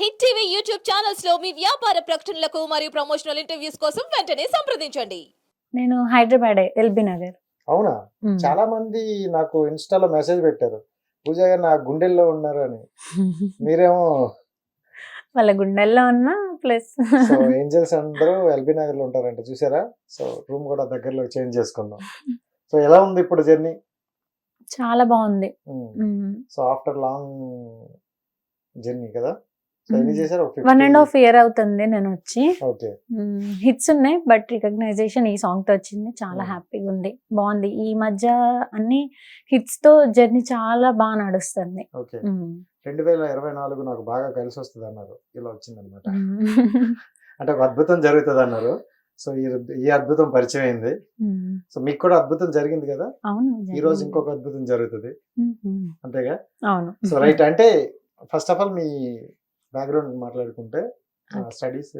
Hit TV YouTube ఛానల్స్లో మీ వ్యాపార ప్రకటనలకు మరియు ప్రమోషనల్ ఇంటర్వ్యూస్ కోసం వెంటనే సంప్రదించండి. నేను హైదరాబాద్ ఎల్బీ నగర్. అవునా? మ్మ్. చాలా మంది నాకు ఇన్స్టాలో మెసేజ్ పెట్టారు. పూజ గారు నా గుండెల్లో ఉన్నారు అని. మీరేమో వాళ్ళ గుండెల్లో ఉన్న ప్లస్ సో ఏంజల్స్ అందరూ ఎల్బీ నగర్లో ఉంటారంట. చూసారా? సో రూమ్ కూడా దగ్గరలో చేంజ్ చేసుకుందాం. సో ఎలా ఉంది ఇప్పుడు జర్నీ? చాలా బాగుంది. మ్మ్. సో ఆఫ్టర్ లాంగ్ జర్నీ కదా? వన్ అండ్ హాఫ్ ఇయర్ అవుతుంది నేను వచ్చి. హిట్స్ ఉన్నాయి బట్ రికగ్నైజేషన్ ఈ సాంగ్తో వచ్చింది. చాలా. హ్యాపీగా ఉంది. బాగుంది. ఈ మధ్య అన్ని హిట్స్తో జర్నీ చాలా బాగా నడుస్తుంది. రెండు వేల ఇరవై నాలుగు నాకు బాగా కలిసి వస్తుంది అన్నారు. ఇలా వచ్చింది అనమాట. అంటే ఒక అద్భుతం జరుగుతుంది అన్నారు. సో ఈ అద్భుతం పరిచయం అయింది. సో మీకు కూడా అద్భుతం జరిగింది కదా? అవును ఈ రోజు. ఇంకొక అద్భుతం జరుగుతుంది. అంతేగా? అవును. So right. అంటే ఫస్ట్ ఆఫ్ ఆల్ మీ బ్యాక్గ్రౌండ్ మాట్లాడుకుంటే. స్టడీస్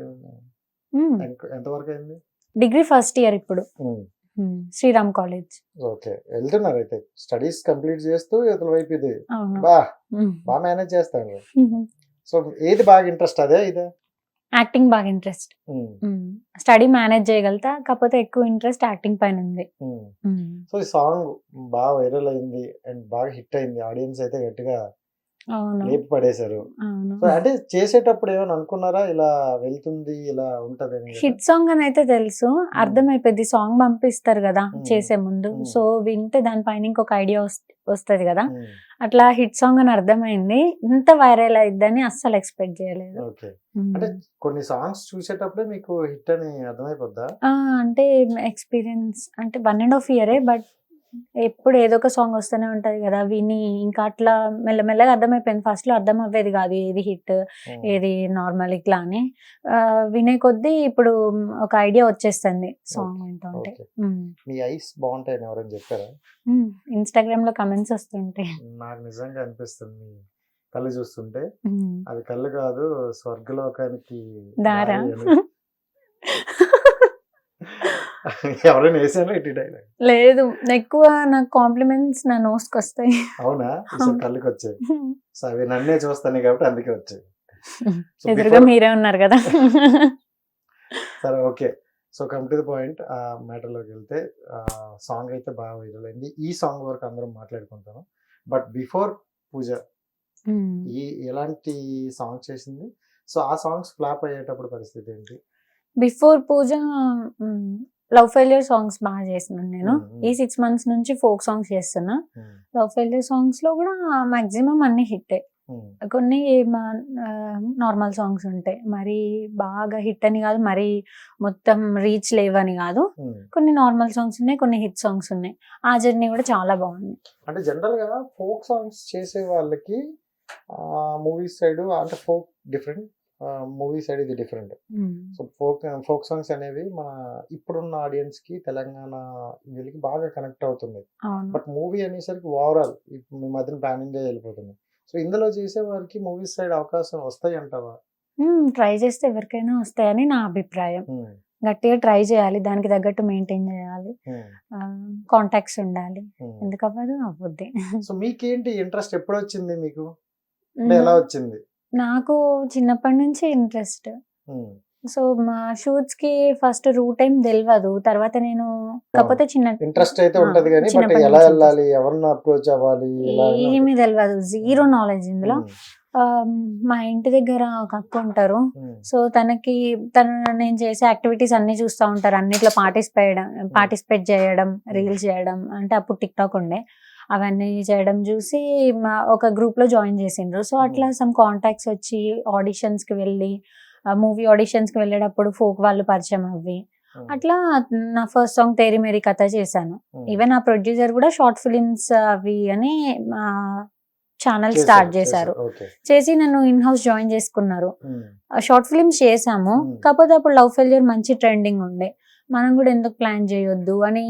మ్మ్. ఎంతవరకు అయింది? డిగ్రీ ఫస్ట్ ఇయర్ ఇప్పుడు. శ్రీరామ్ కాలేజ్ ఓకే వెళ్తున్నారు అయితే. స్టడీస్ కంప్లీట్ చేస్తూ ఇతల వైపు ఇది. బా. మ్మ్. బాగా మేనేజ్ చేస్తారు మ్మ్. సో ఏది బాగా ఇంట్రెస్ట్ అదే ఇదే? యాక్టింగ్ బాగా ఇంట్రెస్ట్ స్టడీ మేనేజ్ చేయగలుగుతా కాకపోతే ఎక్కువ ఇంట్రెస్ట్ యాక్టింగ్ పైన ఉంది. సో ఈ సాంగ్ బాగా వైరల్ అయింది అండ్ బాగా హిట్ అయింది. ఆడియన్స్ అయితే గట్టిగా లేపి పడేశారు సో అంటే చేసేటప్పుడు ఏమైనా అనుకున్నారా? ఇలా వెళ్తుంది ఇలా ఉంటది హిట్ సాంగ్ అని అయితే తెలుసు. అర్థమైపోయింది సాంగ్ పంపిస్తారు కదా. చేసే ముందు. సో వింటే దానిపైన ఇంకొక ఐడియా వస్తుంది కదా. అట్లా హిట్ సాంగ్ అని అర్థమైంది. ఇంత వైరల్ అయిద్దని అస్సలు ఎక్స్పెక్ట్ చేయలేదు. అంటే కొన్ని సాంగ్స్ చూసేటప్పుడే మీకు హిట్ అని అర్థమైపోద్దా? అంటే ఎక్స్పీరియన్స్ అంటే వన్ అండ్ హాఫ్ ఇయరే బట్ ఎప్పుడు ఏదో ఒక సాంగ్ వస్తూనే ఉంటది కదా విని ఇంకా అట్లా మెల్లమెల్లగా అర్థమైపోయింది. ఫస్ట్లో అర్థం అవ్వేది కాదు ఏది హిట్ ఏది నార్మల్ ఇట్లా అని. వినే కొద్దీ ఇప్పుడు ఒక ఐడియా వచ్చేస్తుంది సాంగ్ వింటుంటే. ఓకే. మీ ఐస్ బాగుంటాయని ఎవరైనా చెప్పారా? ఇన్స్టాగ్రామ్లో కమెంట్స్ వస్తుంటాయి నాకు నిజంగా అనిపిస్తుంది కళ్ళు చూస్తుంటే. అది కళ్ళు కాదు స్వర్గలోకానికి దారా. ఎవరైనా వేసాను ఇటు డైలాగ్ లేదు. ఎక్కువ నాకు కాంప్లిమెంట్స్ నా నోస్కి వస్తాయి. అవునా? కళ్ళకి వచ్చాయి. సో అవి నన్నే చూస్తాను కాబట్టి అందుకే వచ్చాయి. ఎదురుగా మీరే ఉన్నారు కదా. సరే okay. So come to the point ఆ మ్యాటర్లోకి వెళ్తే సాంగ్ అయితే బాగా వైరల్ అయింది. ఈ సాంగ్ వరకు అందరం మాట్లాడుకుంటాము. But before Pooja. ఈ ఎలాంటి సాంగ్ చేసింది? సో ఆ సాంగ్స్ ఫ్లాప్ అయ్యేటప్పుడు పరిస్థితి ఏంటి? Before Pooja love failure songs బాగా చేస్తున్నాను నేను. ఈ సిక్స్ మంత్స్ నుంచి ఫోక్ సాంగ్స్ చేస్తున్నా. లవ్ ఫెయిల్యూర్ సాంగ్స్లో కూడా మాక్సిమం అన్ని హిట్ ఉమ్, కొన్ని నార్మల్ సాంగ్స్ ఉంటాయి. మరి బాగా హిట్ అని కాదు మరి మొత్తం రీచ్ లేవని కాదు. కొన్ని నార్మల్ సాంగ్స్ ఉన్నాయి కొన్ని హిట్ సాంగ్స్ ఉన్నాయి. ఆ జర్నీ కూడా చాలా బాగుంది. అంటే జనరల్గా ఫోక్ సాంగ్స్ చేసే వాళ్ళకి మూవీ సైడ్ అంటే ఫోక్ డిఫరెంట్ మూవీ సైడ్ ఇది different so folk folk songs అనేవి మన ఇప్పుడున్న ఆడియన్స్కి తెలంగాణ వీళ్ళకి బాగా కనెక్ట్ అవుతుంది బట్ మూవీ అనేసరికి ఓవరాల్ మీ మధ్యన ప్యాన్ ఇండియా వెళ్ళిపోతుంది. సో ఇందులో చేసే వారికి మూవీస్ సైడ్ అవకాశం వస్తాయి అంటావా? ట్రై చేస్తే ఎవరికైనా వస్తాయని నా అభిప్రాయం. ఉమ్, గట్టిగా ట్రై చేయాలి దానికి తగ్గట్టు మెయింటైన్ చేయాలి. కాంటాక్ట్స్ ఉండాలి. ఉమ్. ఎందుకు అవ్వదు అవ్వద్ది. సో మీకేంటి ఇంట్రెస్ట్ ఎప్పుడు వచ్చింది మీకు ఎలా వచ్చింది? నాకు చిన్నప్పటి నుంచి ఇంట్రెస్ట్. సో మా షూట్స్కి ఫస్ట్ రూట్ ఏం తెలియదు తర్వాత నేను కాకపోతే చిన్న ఇంట్రెస్ట్ అయితే ఉంటది కానీ ఎలా వెళ్ళాలి ఎవరిని అప్రోచ్ అవ్వాలి ఏమీ తెలియదు జీరో నాలెడ్జ్ ఇందులో. మా ఇంటి దగ్గర ఒక అక్క ఉంటారు. సో తనకి తను నేను చేసే యాక్టివిటీస్ అన్ని చూస్తూ ఉంటారు. అన్నిట్లో పార్టిసిపేట్ పార్టిసిపేట్ చేయడం రీల్స్ చేయడం. అంటే అప్పుడు టిక్ టాక్ ఉండే. అవన్నీ చేయడం చూసి మా- ఒక గ్రూప్లో జాయిన్ చేసిండ్రు. సో అట్లా సమ్ కాంటాక్ట్స్ వచ్చి ఆడిషన్స్కి వెళ్ళి మూవీ ఆడిషన్స్కి వెళ్ళేటప్పుడు ఫోక్ వాళ్ళు పరిచయం అవ్వి. ఉమ్, అట్లా నా ఫస్ట్ సాంగ్ తేరి మేరీ కథ చేశాను. ఈవెన్ ఆ ప్రొడ్యూసర్ కూడా షార్ట్ ఫిలిమ్స్ అవి అని ఛానల్ స్టార్ట్ చేశారు చేసి నన్ను ఇన్ హౌస్ జాయిన్ చేసుకున్నారు షార్ట్ ఫిల్మ్స్ Hmm. కాకపోతే అప్పుడు లవ్ ఫెయిల్యూర్ మంచి ట్రెండింగ్ ఉండే. మనం కూడా ఎందుకు ప్లాన్ చేయొద్దు అని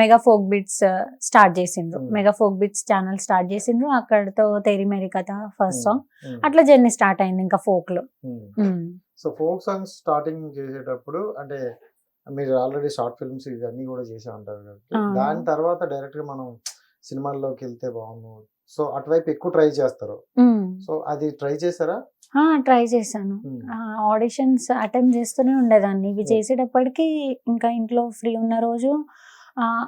మెగా ఫోక్ బిట్స్ స్టార్ట్ చేసిండ్రు Hmm. Mega folk bits channel start చేసిండ్రు అక్కడతో తేరి మేరీ కథ ఫస్ట్ సాంగ్ అట్లా జర్నీ స్టార్ట్ అయింది ఇంకా ఫోక్లో. Hmm. So folk songs starting చేసేటప్పుడు అంటే మీరు ఆల్రెడీ షార్ట్ ఫిల్మ్స్ ఇవన్నీ కూడా చేసే ఉంటారు కాబట్టి. దాని తర్వాత డైరెక్ట్గా మనం సినిమాల్లోకి వెళ్తే బాగుండు సో అటువైపు ఎక్కువ ట్రై చేస్తారు Hmm. సో అది ట్రై చేశారా ట్రై చేశాను. ఆడిషన్స్ అటెంప్ట్ చేస్తూనే ఉండేదాన్ని. ఇవి. చేసేటప్పటికి ఇంకా ఇంట్లో ఫ్రీ ఉన్న రోజు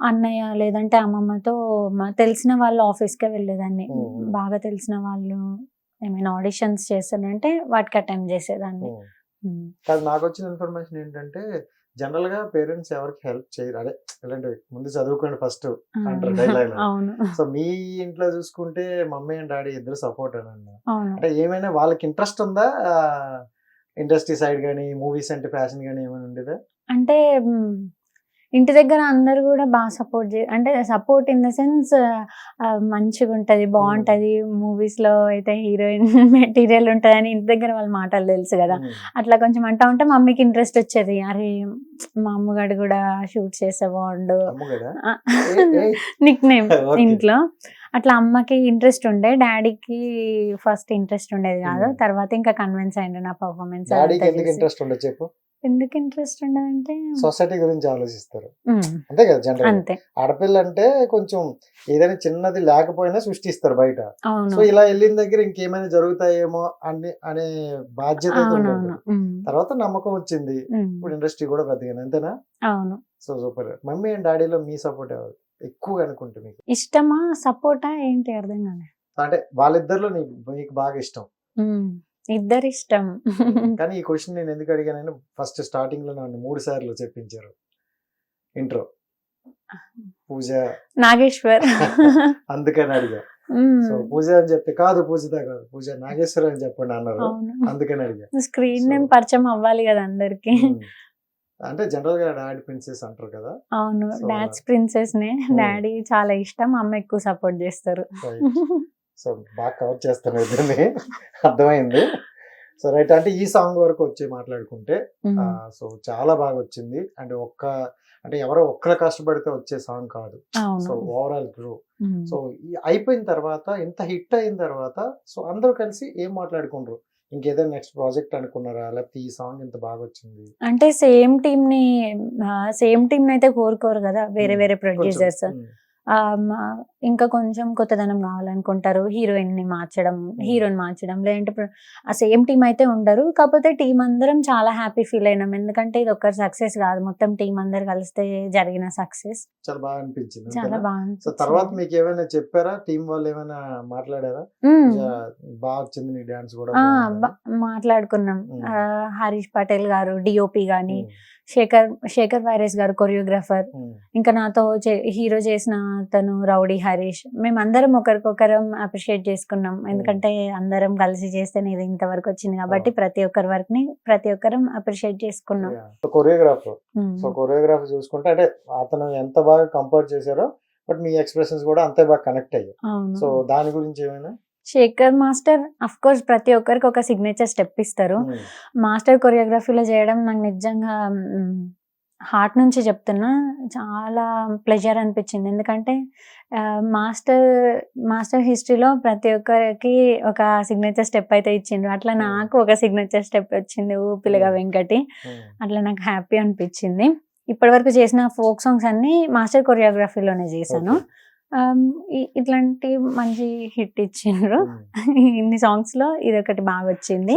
అన్నయ్య లేదంటే అమ్మమ్మతో మా తెలిసిన వాళ్ళ ఆఫీస్కే వెళ్ళేదాన్ని. బాగా తెలిసిన వాళ్ళు ఏమైనా ఆడిషన్స్ చేస్తానంటే వాటికి అటెంప్ట్ చేసేదాన్ని. నాకు వచ్చిన ఇన్ఫర్మేషన్ ఏంటంటే జనరల్గా పేరెంట్స్ ఎవరికి హెల్ప్ చేయరు. అదే ఇలాంటివి ముందు చదువుకోండి ఫస్ట్ అంటారు. అవును. సో మీ ఇంట్లో చూసుకుంటే మమ్మీ అండ్ డాడీ ఇద్దరు సపోర్ట్ అని అంటే ఏమైనా వాళ్ళకి ఇంట్రెస్ట్ ఉందా? ఇండస్ట్రీ సైడ్ కానీ మూవీస్ అంటే ఫ్యాషన్ కానీ ఏమైనా ఉండేదా? అంటే ఇంటి దగ్గర అందరు కూడా బాగా సపోర్ట్ చే అంటే సపోర్ట్ ఇన్ ద సెన్స్ మంచిగా ఉంటది బాగుంటది. మూవీస్లో అయితే హీరోయిన్ మెటీరియల్ ఉంటదని ఇంటి దగ్గర వాళ్ళ మాటలు తెలుసు కదా. అట్లా కొంచెం అంటా ఉంటే మమ్మీకి ఇంట్రెస్ట్ వచ్చేది. అరే మా అమ్మగాడు కూడా షూట్ చేస్తే బాగుండు. Nick name. ఇంట్లో. అట్లా అమ్మకి ఇంట్రెస్ట్ ఉండే డాడీకి ఫస్ట్ ఇంట్రెస్ట్ ఉండేది కాదు. తర్వాత ఇంకా కన్విన్స్ అయింది నా పర్ఫార్మెన్స్ ఇంట్రెస్ట్ చెప్పు. ఎందుకు ఇంట్రెస్ట్ ఉండదంటే? సొసైటీ గురించి ఆలోచిస్తారు. అంతే కదా జనరల్ ఆడపిల్ల అంటే కొంచెం ఏదైనా చిన్నది లేకపోయినా సృష్టిస్తారు బయట. సో ఇలా వెళ్ళిన దగ్గర ఇంకేమైనా జరుగుతాయేమో అని అనే బాధ్యత తర్వాత నమ్మకం వచ్చింది. ఇప్పుడు ఇండస్ట్రీ కూడా పెద్దగా అంతేనా? అవును. So super. మమ్మీ అండ్ డాడీలో మీ సపోర్ట్ ఎక్కువ అనుకుంటే మీకు? ఇష్టమా సపోర్టా ఏంటి? అర్థం కాలే. అంటే వాళ్ళిద్దరిలో నీకు బాగా ఇష్టం. ఉమ్, ఇద్దరు ఇష్టం కానీ ఈ క్వశ్చన్ నేను ఎందుకు అడిగానని ఫస్ట్ స్టార్టింగ్లో నన్ను మూడు సార్లు చెప్పించారు. ఇంట్రో. పూజ. నాగేశ్వర్. అందుకని అడిగా. సో పూజ అని చెప్తే కాదు పూజిత కాదు పూజ నాగేశ్వర అని చెప్పండి అన్నారు. అందుకని అడిగా. స్క్రీన్ నేమ్ పరిచయం అవ్వాలి కదా అందరికి. అంటే జనరల్గా డాడీ ప్రిన్సెస్ అంటారు కదా. అవును. డాడ్స్ ప్రిన్సెస్ నే డాడీ చాలా ఇష్టం అమ్మ ఎక్కువ సపోర్ట్ చేస్తారు. సో బాగా కవర్ చేస్తాను ఇద్దరిని అర్థమైంది. సో రైట్ అంటే ఈ సాంగ్ వరకు వచ్చి మాట్లాడుకుంటే సో చాలా బాగా వచ్చింది. అండ్ ఒక్క అంటే ఎవరో ఒక్కరు కష్టపడితే వచ్చే సాంగ్ కాదు. So overall గ్రూ. సో అయిపోయిన తర్వాత ఇంత హిట్ అయిన తర్వాత సో అందరూ కలిసి ఏం మాట్లాడుకుంటారు? ఇంకేదైనా నెక్స్ట్ ప్రాజెక్ట్ అనుకున్నారా? లేకపోతే ఈ సాంగ్ ఇంత బాగా వచ్చింది? అంటే సేమ్ టీమ్ని సేమ్ టీమ్ అయితే కోరుకోరు కదా వేరే వేరే ప్రొడ్యూసర్స్ ఇంకా కొంచెం కొత్తదనం కావాలనుకుంటారు. హీరోయిన్ని మార్చడం హీరోయిన్ మార్చడం లేదంటే ఆ సేమ్ టీమ్ అయితే ఉండరు. కాకపోతే టీం అందరం చాలా హ్యాపీ ఫీల్ అయినాం. ఎందుకంటే ఇది ఒక్కరి సక్సెస్ కాదు. మొత్తం టీం అందరు కలిస్తే జరిగిన సక్సెస్. చాలా బాగా అనిపించింది చాలా అంతేనా? బాగా సో తర్వాత మీకు ఏమైనా చెప్పారా? టీం వాళ్ళు ఏమైనా మాట్లాడారా? బాగా వచ్చింది నీ డాన్స్ కూడా. మాట్లాడుకున్నాం. హరీష్ పటేల్ గారు డిఓపి గాని శేఖర్ శేఖర్ వైరస్ గారు కొరియోగ్రాఫర్. ఇంకా నాతో హీరో చేసిన తను రౌడీ హరీష్ మేమందరం ఒకరికొకరం అప్రిషియేట్ చేసుకున్నాం. ఎందుకంటే అందరం కలిసి చేస్తేనే ఇది ఇంతవరకు వచ్చింది కాబట్టి. ప్రతి ఒక్కరి వర్క్ని ప్రతి ఒక్కరం అప్రిషియేట్ చేసుకున్నాం. కొరియోగ్రాఫర్. సో కొరియోగ్రాఫర్ చూసుకుంటే అంటే అతను ఎంత బాగా కంపోజ్ చేశారో బట్ మీ ఎక్స్ప్రెషన్స్ కూడా అంతే బాగా కనెక్ట్ అయ్యాయి. సో దాని గురించి ఏమైనా? శేఖర్ మాస్టర్ అఫ్ కోర్స్ ప్రతి ఒక్కరికి ఒక సిగ్నేచర్ స్టెప్ ఇస్తారు. మాస్టర్ కొరియోగ్రఫీలో చేయడం నాకు నిజంగా హార్ట్ నుంచి చెప్తున్నా చాలా ప్లెజర్ అనిపించింది. ఎందుకంటే మాస్టర్ మాస్టర్ హిస్టరీలో ప్రతి ఒక్కరికి ఒక సిగ్నేచర్ స్టెప్ అయితే ఇచ్చిండ్రు అట్లా Hmm. నాకు ఒక సిగ్నేచర్ స్టెప్ వచ్చింది ఊ పిల్లగా Hmm. వెంకటి. అట్లా నాకు హ్యాపీ అనిపించింది. ఇప్పటివరకు చేసిన ఫోక్ సాంగ్స్ అన్ని మాస్టర్ కొరియోగ్రఫీలోనే చేశాను. ఇట్లాంటి మంచి హిట్ ఇచ్చిండ్రు. ఇన్ని సాంగ్స్లో ఇది ఒకటి బాగా వచ్చింది.